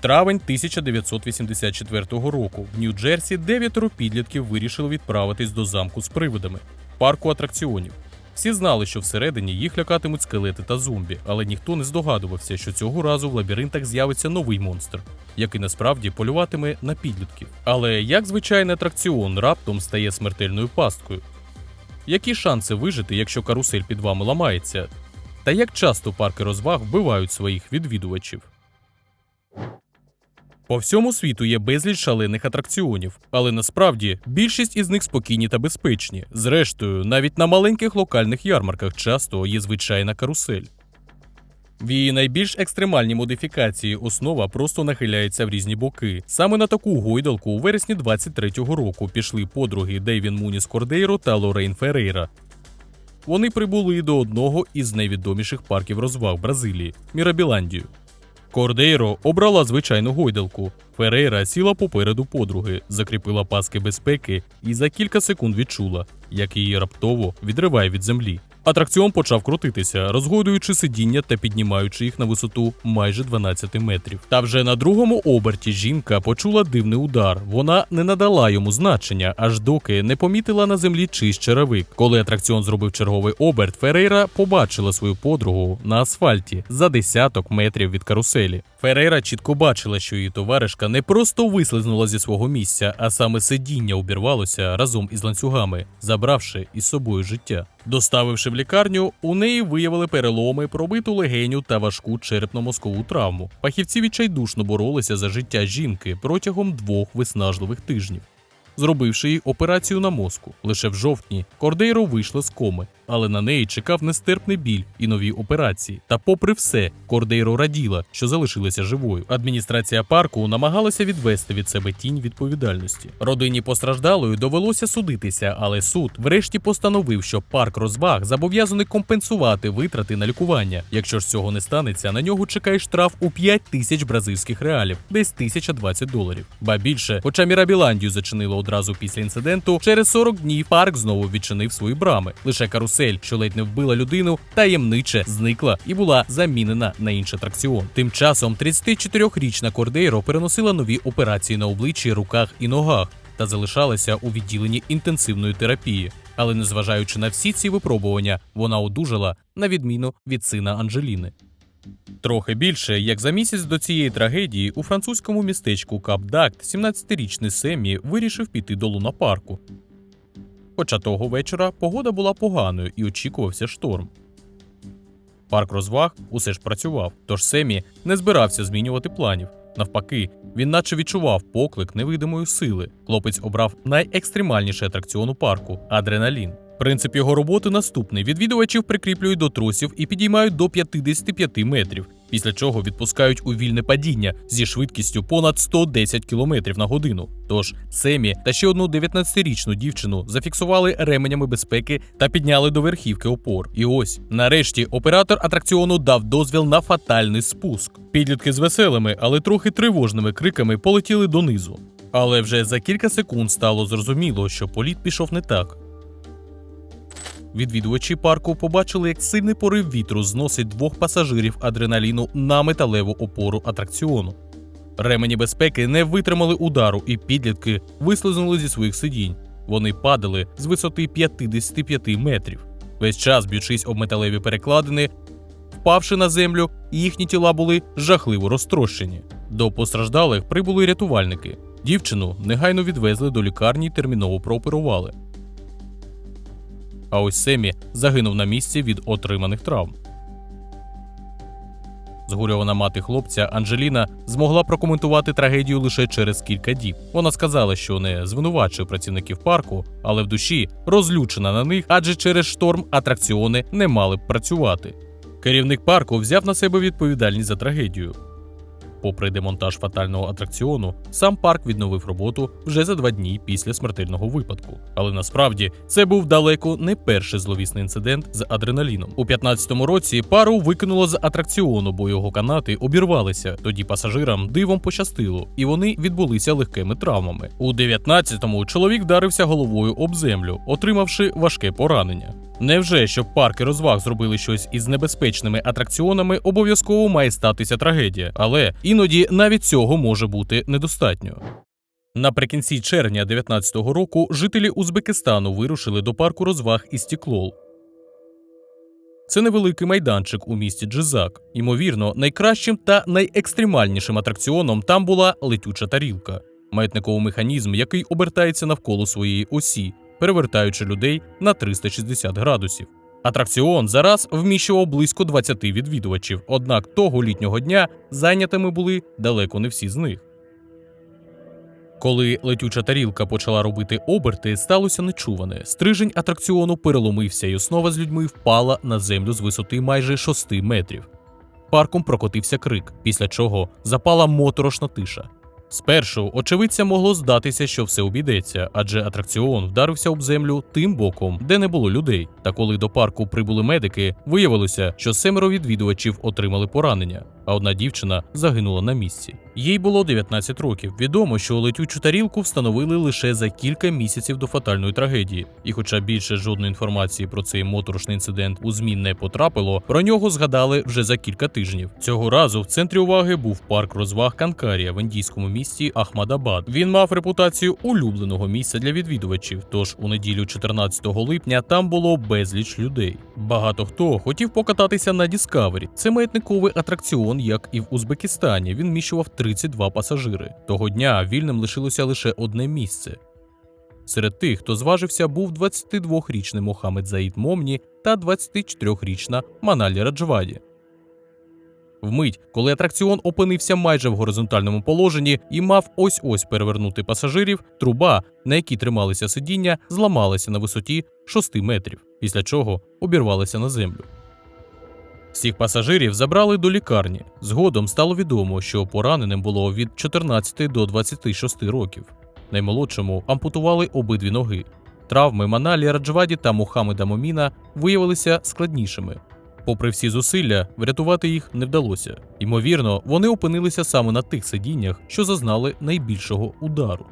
Травень 1984 року в Нью-Джерсі дев'ятеро підлітків вирішили відправитись до замку з привидами парку атракціонів. Всі знали, що всередині їх лякатимуть скелети та зомбі, але ніхто не здогадувався, що цього разу в лабіринтах з'явиться новий монстр, який насправді полюватиме на підлітків. Але як звичайний атракціон раптом стає смертельною пасткою? Які шанси вижити, якщо карусель під вами ламається? Та як часто парки розваг вбивають своїх відвідувачів? По всьому світу є безліч шалених атракціонів, але насправді більшість із них спокійні та безпечні. Зрештою, навіть на маленьких локальних ярмарках часто є звичайна карусель. В її найбільш екстремальній модифікації основа просто нахиляється в різні боки. Саме на таку гойдалку у вересні 23-го року пішли подруги Дейвін Муніс Кордейро та Лорейн Ферейра. Вони прибули до одного із найвідоміших парків розваг Бразилії Мірабіландію. Кордейро обрала звичайну гойдалку. Ферейра сіла попереду подруги, закріпила паски безпеки і за кілька секунд відчула, як її раптово відриває від землі. Атракціон почав крутитися, розгойдуючи сидіння та піднімаючи їх на висоту майже 12 метрів. Та вже на другому оберті жінка почула дивний удар. Вона не надала йому значення, аж доки не помітила на землі чийсь черевик. Коли атракціон зробив черговий оберт, Ферейра побачила свою подругу на асфальті за десяток метрів від каруселі. Ферейра чітко бачила, що її товаришка не просто вислизнула зі свого місця, а саме сидіння обірвалося разом із ланцюгами, забравши із собою життя. Доставивши в лікарню, у неї виявили переломи, пробиту легеню та важку черепно-мозкову травму. Фахівці відчайдушно боролися за життя жінки протягом двох виснажливих тижнів. Зробивши їй операцію на мозку, лише в жовтні Кордейро вийшла з коми, але на неї чекав нестерпний біль і нові операції. Та, попри все, Кордейро раділа, що залишилася живою. Адміністрація парку намагалася відвести від себе тінь відповідальності. Родині постраждалої довелося судитися, але суд врешті постановив, що парк розваг зобов'язаний компенсувати витрати на лікування. Якщо ж цього не станеться, на нього чекає штраф у 5 тисяч бразильських реалів, десь 1020 доларів. Ба більше, хоча Мірабіландію зачинило одразу після інциденту, через 40 днів парк знову відчинив свої брами. Лише карусель, що ледь не вбила людину, таємниче зникла і була замінена на інший атракціон. Тим часом 34-річна Кордейро переносила нові операції на обличчі, руках і ногах та залишалася у відділенні інтенсивної терапії. Але незважаючи на всі ці випробування, вона одужала на відміну від сина Анджеліни. Трохи більше, як за місяць до цієї трагедії, у французькому містечку Капдакт 17-річний Семі вирішив піти до лунапарку. Хоча того вечора погода була поганою і очікувався шторм. Парк розваг усе ж працював, тож Семі не збирався змінювати планів. Навпаки, він наче відчував поклик невидимої сили. Хлопець обрав найекстремальніший атракціон у парку адреналін. Принцип його роботи наступний: відвідувачів прикріплюють до тросів і підіймають до 55 метрів, після чого відпускають у вільне падіння зі швидкістю понад 110 км на годину. Тож Семі та ще одну 19-річну дівчину зафіксували ременями безпеки та підняли до верхівки опор. І ось, нарешті, оператор атракціону дав дозвіл на фатальний спуск. Підлітки з веселими, але трохи тривожними криками полетіли донизу. Але вже за кілька секунд стало зрозуміло, що політ пішов не так. Відвідувачі парку побачили, як сильний порив вітру зносить двох пасажирів адреналіну на металеву опору атракціону. Ремені безпеки не витримали удару, і підлітки вислизнули зі своїх сидінь. Вони падали з висоти 55 метрів. Весь час б'ючись об металеві перекладини, впавши на землю, їхні тіла були жахливо розтрощені. До постраждалих прибули рятувальники. Дівчину негайно відвезли до лікарні і терміново прооперували. А ось Семі загинув на місці від отриманих травм. Згурьована мати хлопця Анджеліна змогла прокоментувати трагедію лише через кілька діб. Вона сказала, що не звинувачує працівників парку, але в душі розлючена на них, адже через шторм атракціони не мали б працювати. Керівник парку взяв на себе відповідальність за трагедію. Попри демонтаж фатального атракціону, сам парк відновив роботу вже за два дні після смертельного випадку. Але насправді це був далеко не перший зловісний інцидент з адреналіном. У 15-му році пару викинуло з атракціону, бо його канати обірвалися. Тоді пасажирам дивом пощастило, і вони відбулися легкими травмами. У 19-му чоловік вдарився головою об землю, отримавши важке поранення. Невже, щоб парки розваг зробили щось із небезпечними атракціонами, обов'язково має статися трагедія, але іноді навіть цього може бути недостатньо. Наприкінці червня 19-го року жителі Узбекистану вирушили до парку розваг Істіклол. Це невеликий майданчик у місті Джизак. Ймовірно, найкращим та найекстремальнішим атракціоном там була летюча тарілка, маятниковий механізм, який обертається навколо своєї осі, перевертаючи людей на 360 градусів. Атракціон зараз вміщував близько 20 відвідувачів, однак того літнього дня зайнятими були далеко не всі з них. Коли летюча тарілка почала робити оберти, сталося нечуване. Стрижень атракціону переломився, і основа з людьми впала на землю з висоти майже 6 метрів. Парком прокотився крик, після чого запала моторошна тиша. Спершу очевидцям могло здатися, що все обійдеться, адже атракціон вдарився об землю тим боком, де не було людей. Та коли до парку прибули медики, виявилося, що семеро відвідувачів отримали поранення, а одна дівчина загинула на місці. Їй було 19 років. Відомо, що летючу тарілку встановили лише за кілька місяців до фатальної трагедії. І, хоча більше жодної інформації про цей моторошний інцидент у ЗМІ не потрапило, про нього згадали вже за кілька тижнів. Цього разу в центрі уваги був парк розваг Канкарія в індійському місті Ахмадабад. Він мав репутацію улюбленого місця для відвідувачів. Тож у неділю 14 липня там було безліч людей. Багато хто хотів покататися на Діскавері. Це маятниковий атракціон, як і в Узбекистані. Він вміщував 32 пасажири. Того дня вільним лишилося лише одне місце. Серед тих, хто зважився, був 22-річний Мохамед Заїд Момні та 24-річна Маналі Раджваді. Вмить, коли атракціон опинився майже в горизонтальному положенні і мав ось ось перевернути пасажирів, труба, на якій трималися сидіння, зламалася на висоті 6 метрів, після чого обірвалася на землю. Всіх пасажирів забрали до лікарні. Згодом стало відомо, що пораненим було від 14 до 26 років. Наймолодшому ампутували обидві ноги. Травми Маналі Раджваді та Мухаммеда Моміна виявилися складнішими. Попри всі зусилля, врятувати їх не вдалося. Ймовірно, вони опинилися саме на тих сидіннях, що зазнали найбільшого удару.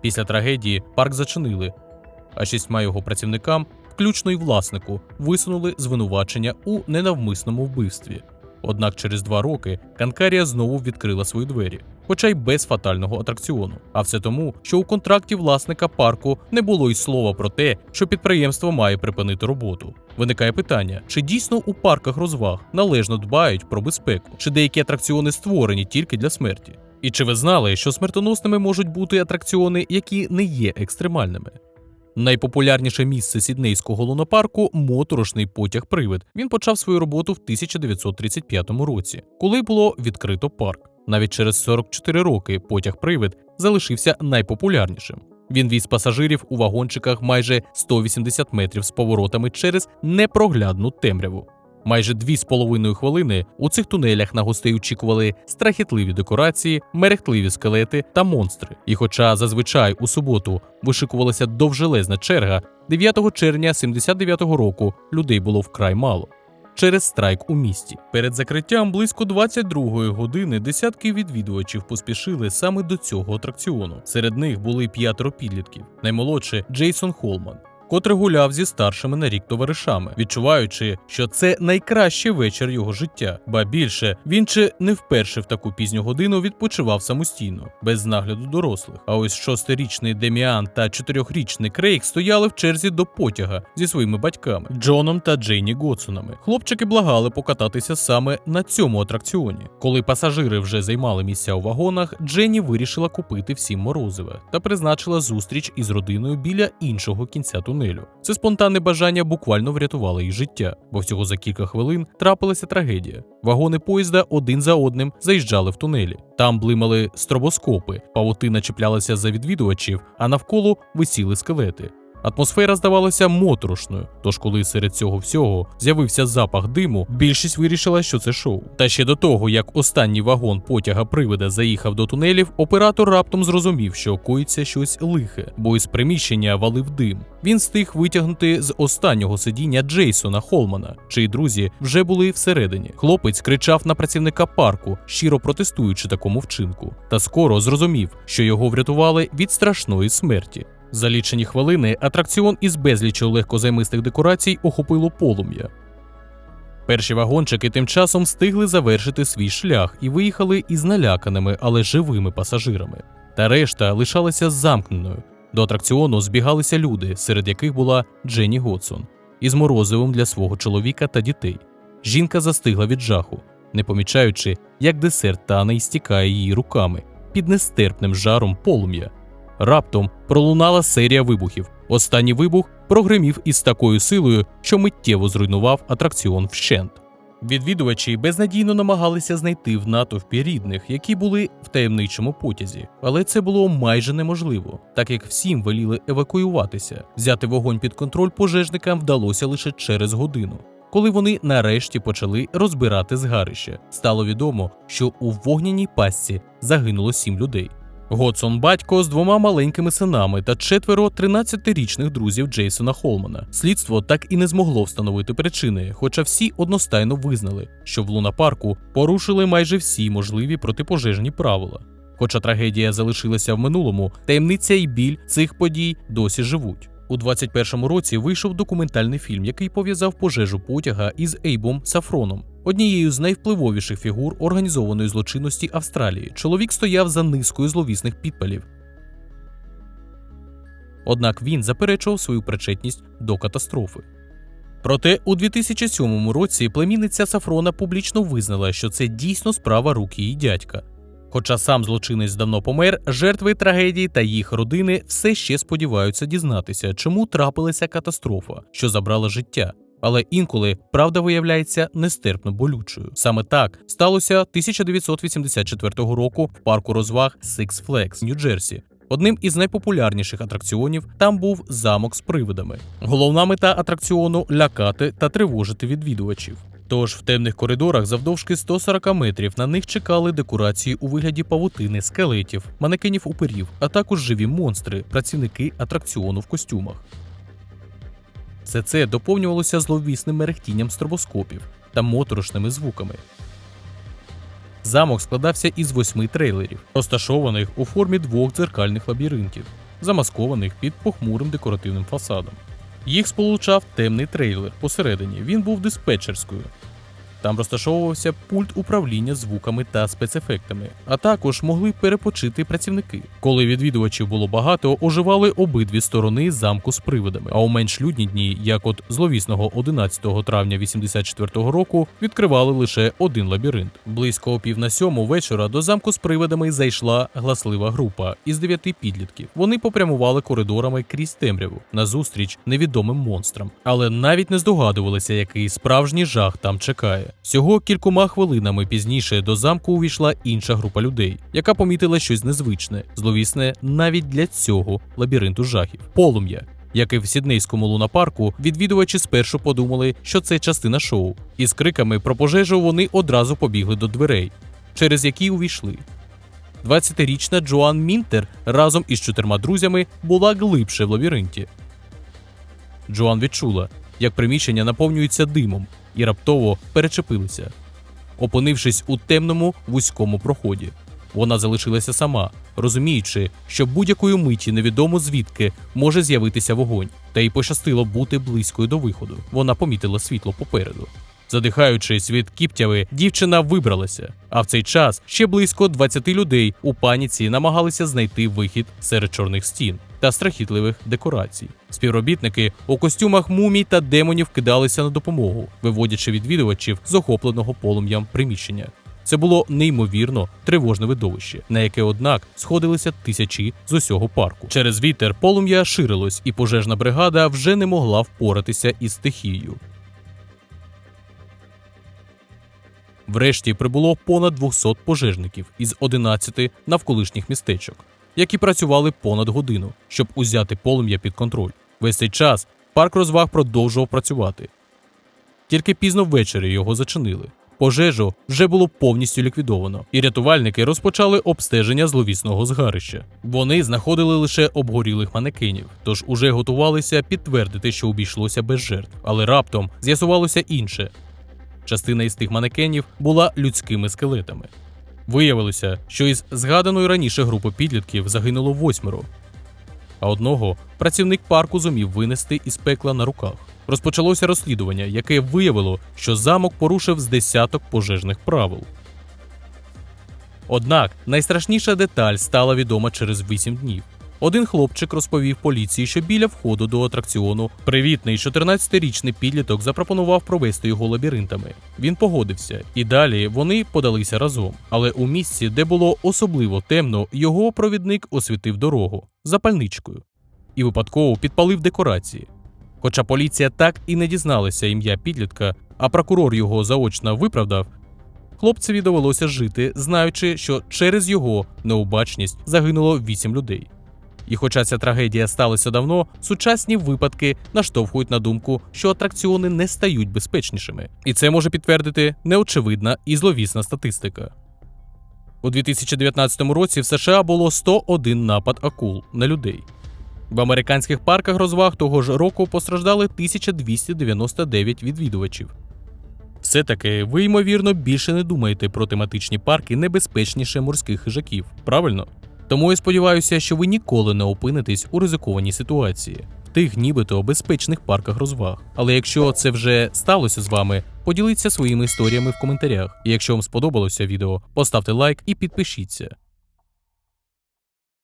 Після трагедії парк зачинили, а шістьма його працівникам, включно й власнику, висунули звинувачення у ненавмисному вбивстві. Однак через два роки Канкарія знову відкрила свої двері, хоча й без фатального атракціону. А все тому, що у контракті власника парку не було й слова про те, що підприємство має припинити роботу. Виникає питання: чи дійсно у парках розваг належно дбають про безпеку, чи деякі атракціони створені тільки для смерті? І чи ви знали, що смертоносними можуть бути атракціони, які не є екстремальними? Найпопулярніше місце сіднейського лунопарку моторошний потяг Привид. Він почав свою роботу в 1935 році, коли було відкрито парк. Навіть через 44 роки потяг Привид залишився найпопулярнішим. Він віз пасажирів у вагончиках майже 180 метрів з поворотами через непроглядну темряву. Майже дві з половиною хвилини у цих тунелях на гостей очікували страхітливі декорації, мерехтливі скелети та монстри. І хоча зазвичай у суботу вишикувалася довжелезна черга, 9 червня 79-го року людей було вкрай мало. Через страйк у місті перед закриттям близько 22-ї години десятки відвідувачів поспішили саме до цього атракціону. Серед них були п'ятеро підлітків. Наймолодше Джейсон Холман, котрий гуляв зі старшими на рік товаришами, відчуваючи, що це найкращий вечір його життя. Ба більше він чи не вперше в таку пізню годину відпочивав самостійно, без нагляду дорослих. А ось шостирічний Деміан та чотирьохрічний Крейг стояли в черзі до потяга зі своїми батьками Джоном та Джейні Готсонами. Хлопчики благали покататися саме на цьому атракціоні. Коли пасажири вже займали місця у вагонах, Дженні вирішила купити всім морозиве та призначила зустріч із родиною біля іншого кінця тунелю. Це спонтанне бажання буквально врятувало їй життя, бо всього за кілька хвилин трапилася трагедія. Вагони поїзда один за одним заїжджали в тунелі. Там блимали стробоскопи, павутина чіплялася за відвідувачів, а навколо висіли скелети. Атмосфера здавалася моторошною, тож коли серед цього всього з'явився запах диму, більшість вирішила, що це шоу. Та ще до того, як останній вагон потяга привида заїхав до тунелів, оператор раптом зрозумів, що коїться щось лихе, бо із приміщення валив дим. Він встиг витягнути з останнього сидіння Джейсона Холмана, чиї друзі вже були всередині. Хлопець кричав на працівника парку, щиро протестуючи такому вчинку, та скоро зрозумів, що його врятували від страшної смерті. За лічені хвилини атракціон із безліччю легкозаймистих декорацій охопило полум'я. Перші вагончики тим часом встигли завершити свій шлях і виїхали із наляканими, але живими пасажирами. Та решта лишалася замкненою. До атракціону збігалися люди, серед яких була Дженні Готсон, із морозивом для свого чоловіка та дітей. Жінка застигла від жаху, не помічаючи, як десерт тане і стікає її руками під нестерпним жаром полум'я. Раптом пролунала серія вибухів. Останній вибух прогримів із такою силою, що миттєво зруйнував атракціон вщент. Відвідувачі безнадійно намагалися знайти в натовпі рідних, які були в таємничому потязі, але це було майже неможливо, так як всім веліли евакуюватися. Взяти вогонь під контроль пожежникам вдалося лише через годину. Коли вони нарешті почали розбирати згарище, стало відомо, що у вогняній пастці загинуло сім людей. Годсон батько з двома маленькими синами та четверо 13-річних друзів Джейсона Холмана. Слідство так і не змогло встановити причини, хоча всі одностайно визнали, що в лунапарку порушили майже всі можливі протипожежні правила. Хоча трагедія залишилася в минулому, таємниця і біль цих подій досі живуть. У 21-му році вийшов документальний фільм, який пов'язав пожежу потяга із Ейбом Сафроном, однією з найвпливовіших фігур організованої злочинності Австралії. Чоловік стояв за низкою зловісних підпалів. Однак він заперечував свою причетність до катастрофи. Проте у 2007 році племінниця Сафрона публічно визнала, що це дійсно справа рук її дядька. Хоча сам злочинець давно помер, жертви трагедії та їх родини все ще сподіваються дізнатися, чому трапилася катастрофа, що забрала життя. Але інколи правда виявляється нестерпно болючою. Саме так сталося 1984 року в парку розваг Six Flags, Нью-Джерсі. Одним із найпопулярніших атракціонів там був замок з привидами. Головна мета атракціону лякати та тривожити відвідувачів. Тож в темних коридорах завдовжки 140 метрів на них чекали декорації у вигляді павутини, скелетів, манекенів уперів, а також живі монстри, працівники атракціону в костюмах. Все це доповнювалося зловісним мерехтінням стробоскопів та моторошними звуками. Замок складався із восьми трейлерів, розташованих у формі двох дзеркальних лабіринтів, замаскованих під похмурим декоративним фасадом. Їх сполучав темний трейлер посередині. Він був диспетчерською. Там розташовувався пульт управління звуками та спецефектами, а також могли перепочити працівники. Коли відвідувачів було багато, оживали обидві сторони замку з привидами. А у менш людні дні, як от зловісного 11 травня 84 року, відкривали лише один лабіринт. Близько о пів на сьому вечора до замку з привидами зайшла гласлива група із дев'яти підлітків. Вони попрямували коридорами крізь темряву назустріч невідомим монстрам, але навіть не здогадувалися, який справжній жах там чекає. Всього кількома хвилинами пізніше до замку увійшла інша група людей, яка помітила щось незвичне, зловісне навіть для цього лабіринту жахів полум'я. Як і в сіднейському лунапарку, відвідувачі спершу подумали, що це частина шоу, і з криками про пожежу вони одразу побігли до дверей, через які увійшли. 20-річна Джоан Мінтер разом із чотирма друзями була глибше в лабіринті. Джоан відчула, як приміщення наповнюється димом, і раптово перечепилися. Опинившись у темному вузькому проході, вона залишилася сама, розуміючи, що будь-якої миті невідомо звідки може з'явитися вогонь, та й пощастило бути близькою до виходу. Вона помітила світло попереду. Задихаючись від кіптяви, дівчина вибралася. А в цей час ще близько 20 людей у паніці намагалися знайти вихід серед чорних стін та страхітливих декорацій. Співробітники у костюмах мумій та демонів кидалися на допомогу, виводячи відвідувачів з охопленого полум'ям приміщення. Це було неймовірно тривожне видовище, на яке, однак, сходилися тисячі з усього парку. Через вітер полум'я ширилось, і пожежна бригада вже не могла впоратися із стихією. Врешті прибуло понад 200 пожежників із 11 навколишніх містечок, які працювали понад годину, щоб узяти полум'я під контроль. Весь цей час парк розваг продовжував працювати. Тільки пізно ввечері його зачинили. Пожежу вже було повністю ліквідовано, і рятувальники розпочали обстеження зловісного згарища. Вони знаходили лише обгорілих манекенів, тож уже готувалися підтвердити, що обійшлося без жертв. Але раптом з'ясувалося інше: частина із тих манекенів була людськими скелетами. Виявилося, що із згаданої раніше групи підлітків загинуло восьмеро. а одного працівник парку зумів винести із пекла на руках. Розпочалося розслідування, яке виявило, що замок порушив з десяток пожежних правил. Однак найстрашніша деталь стала відома через 8 днів. Один хлопчик розповів поліції, що біля входу до атракціону привітний 14-річний підліток запропонував провести його лабіринтами. Він погодився, і далі вони подалися разом. Але у місці, де було особливо темно, його провідник освітив дорогу запальничкою і випадково підпалив декорації. Хоча поліція так і не дізналася ім'я підлітка, а прокурор його заочно виправдав, хлопцеві довелося жити, знаючи, що через його необачність загинуло 8 людей. І хоча ця трагедія сталася давно, сучасні випадки наштовхують на думку, що атракціони не стають безпечнішими. І це може підтвердити неочевидна і зловісна статистика. У 2019 році в США було 101 напад акул на людей. В американських парках розваг того ж року постраждали 1299 відвідувачів. Все таки, ви ймовірно більше не думаєте про тематичні парки небезпечніше морських хижаків, правильно? Тому я сподіваюся, що ви ніколи не опинитесь у ризикованій ситуації в тих нібито безпечних парках розваг. Але якщо це вже сталося з вами, поділіться своїми історіями в коментарях. І якщо вам сподобалося відео, поставте лайк і підпишіться.